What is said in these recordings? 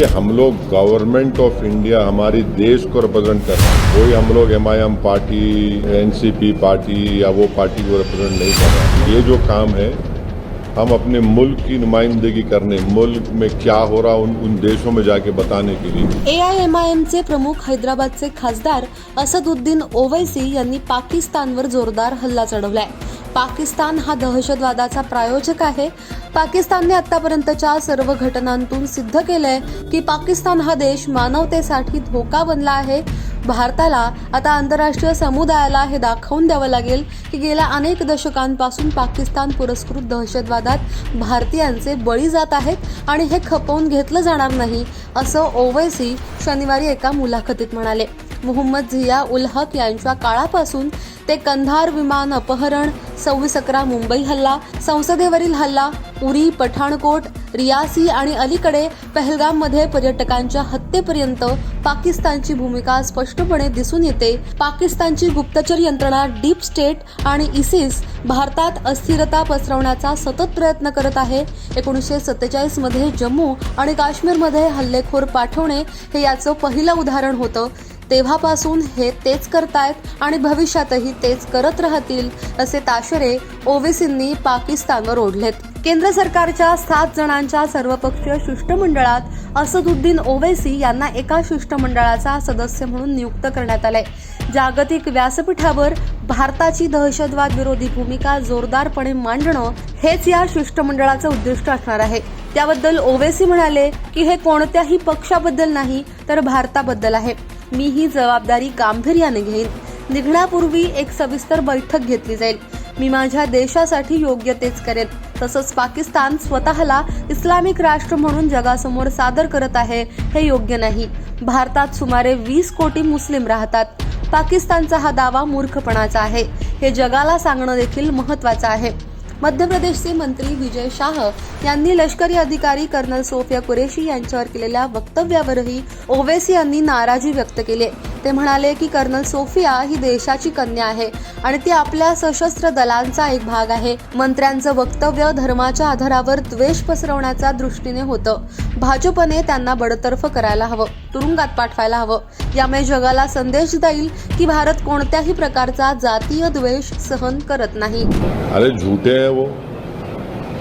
कि हम लोग government of India हमारी देश को रिप्रेजेंट कर रहे हैं। कोई हम लोग एम पार्टी एनसीपी पार्टी या वो पार्टी को रिप्रेजेंट नहीं कर रहे ये जो काम है हम अपने मुल्क की नुमाइंदगी करने मुल्क में क्या हो रहा उन उन देशों में जाके बताने के लिए। ए आय एम आय एमचे प्रमुख हैदराबादचे खासदार असदुद्दीन ओवैसी यांनी पाकिस्तानवर जोरदार हल्ला चढवलाय. पाकिस्तान हा दहशतवादाचा प्रायोजक आहे. पाकिस्तानने आतापर्यंतच्या सर्व घटनांतून सिद्ध केलंय की पाकिस्तान हा देश मानवतेसाठी धोका बनला आहे. भारताला आता आंतरराष्ट्रीय समुदायाला हे दाखवून द्यावं लागेल की गेल्या अनेक दशकांपासून पाकिस्तान पुरस्कृत दहशतवादात भारतीयांचे बळी जात आहेत आणि हे खपवून घेतलं जाणार नाही असं ओवैसी शनिवारी एका मुलाखतीत म्हणाले. मोहम्मद झिया उल हक यांच्या काळापासून ते कंधार विमान अपहरण सव्वीस अकरा मुंबई हल्ला संसदेवरील हल्ला उरी पठाणकोट रियासी आणि अलीकडे पहलगाममध्ये पर्यटकांच्या हत्येपर्यंत पाकिस्तानची भूमिका स्पष्टपणे दिसून येते. पाकिस्तानची गुप्तचर यंत्रणा डीप स्टेट आणि इसिस भारतात अस्थिरता पसरवण्याचा सतत प्रयत्न करत आहे. एकोणीसशे सत्तेचाळीसमध्ये जम्मू आणि काश्मीरमध्ये हल्लेखोर पाठवणे हे याचं पहिलं उदाहरण होतं. तेव्हापासून हे तेच करतायत आणि भविष्यातही तेच करत राहतील असे ताशेरे ओवेसींनी पाकिस्तानवर ओढलेत. केंद्र सरकारच्या सात जणांच्या सर्वपक्षीय शिष्टमंडळात असदुद्दीन ओवेसी यांना एका शिष्टमंडळाचा सदस्य म्हणून नियुक्त करण्यात आलंय. जागतिक व्यासपीठावर भारताची दहशतवाद विरोधी भूमिका जोरदारपणे मांडणं हेच या शिष्टमंडळाचं उद्दिष्ट असणार आहे. त्याबद्दल ओवेसी म्हणाले की हे कोणत्याही पक्षाबद्दल नाही तर भारताबद्दल आहे. मी ही जबाबदारी गांभीर्याने घेईन. निघण्यापूर्वी एक सविस्तर बैठक घेतली जाईल. मी माझ्या देशासाठी योग्य तेच करेन. तसंच पाकिस्तान स्वतःला इस्लामिक राष्ट्र म्हणून जगासमोर सादर करत आहे हे योग्य नाही. भारतात सुमारे वीस कोटी मुस्लिम राहतात. पाकिस्तानचा हा दावा मूर्खपणाचा आहे. हे जगाला सांगणं देखील महत्वाचं आहे. मध्य प्रदेशचे मंत्री विजय शाह यांनी लष्करी अधिकारी कर्नल सोफिया कुरेशी यांच्यावर केलेल्या वक्तव्यावरही ओवेसी यांनी नाराजी व्यक्त केली ते म्हणाले की कर्नल सोफिया ही देशाची कन्या आहे आणि ती आपल्या सशस्त्र दलांचा एक भाग आहे. मंत्र्यांचं वक्तव्य धर्माच्या आधारावर द्वेष पसरवण्याच्या दृष्टीने होतं. भाजपने त्यांना बडतर्फ करायला हवं तुरुंगात पाठवायला हवं. यामुळे जगाला संदेश देईल की भारत कोणत्याही प्रकारचा जातीय द्वेष सहन करत नाही. अरे झूठे हैं वो.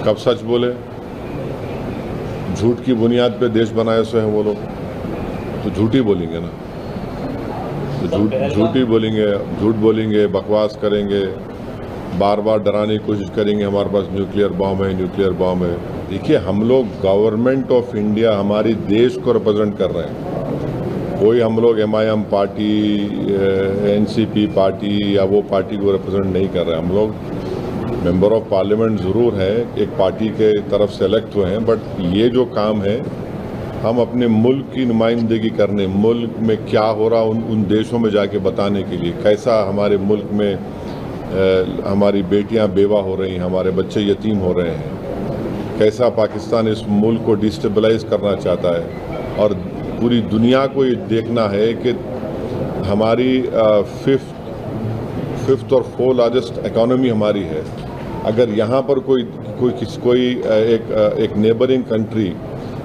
कब सच बोले? झूठ की बुनियाद पे देश बनाए सो है वो लोग. तो झूठी बोलेंगे ना. झूठ झूठ बोलेंगे झूठ बोलेंगे, बकवास करेंगे बार बार डराने की कोशिश करेंगे, हमारे पास न्यूक्लियर बॉम्ब है न्यूक्लियर बॉम्ब है। देखिए, हम लोग गवर्नमेंट ऑफ़ इंडिया हमारी देश को रिप्रेजेंट कर रहे हैं। कोई हम लोग एम पार्टी एनसीपी पार्टी या वो पार्टी को रिप्रेजेंट नहीं कर रहे हम लोग मेंबर ऑफ़ पार्लियामेंट ज़रूर हैं, एक पार्टी के तरफ़ से इलेक्ट हुए हैं बट ये जो काम है हम अपने मुल्क की नुमाइंदगी करने मुल्क में क्या हो रहा उन उन देशों में जाके बताने के लिए कैसा हमारे मुल्क में अ, हमारी बेटियाँ बेवा हो रही हैं हमारे बच्चे यतीम हो रहे हैं कैसा पाकिस्तान इस मुल्क को डिस्टेबलाइज करना चाहता है और पूरी दुनिया को ये देखना है कि हमारी फिफ्थ फिफ्थ और फोर लार्जेस्ट इकोनॉमी हमारी है। अगर यहाँ पर कोई कोई किस कोई एक एक नेबरिंग कंट्री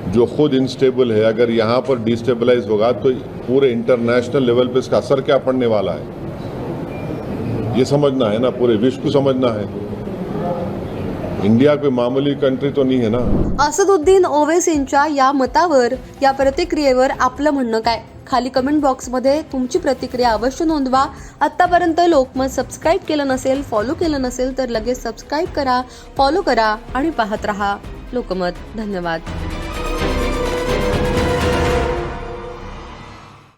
जो खुद इंस्टेबल है अगर यहाँ पर डिस्टेबलाइज होगा तो पूरे इंटरनेशनल लेवल पे इसका असर क्या पड़ने वाला है? ये समझना है ना पूरे विश्व को समझना है। इंडिया कोई मामूली कंट्री तो नहीं है ना। असदुद्दीन ओवेसींच्या या मतावर या प्रतिक्रियेवर आपलं म्हणणं काय? खाली कमेंट बॉक्समध्ये तुमची प्रतिक्रिया अवश्य नोंदवा. आत्तापर्यंत लोकमत सबस्क्राईब केलं नसेल फॉलो केलं नसेल तर लगेच सबस्क्राईब करा फॉलो करा आणि पाहत रहा. लोकमत धन्यवाद.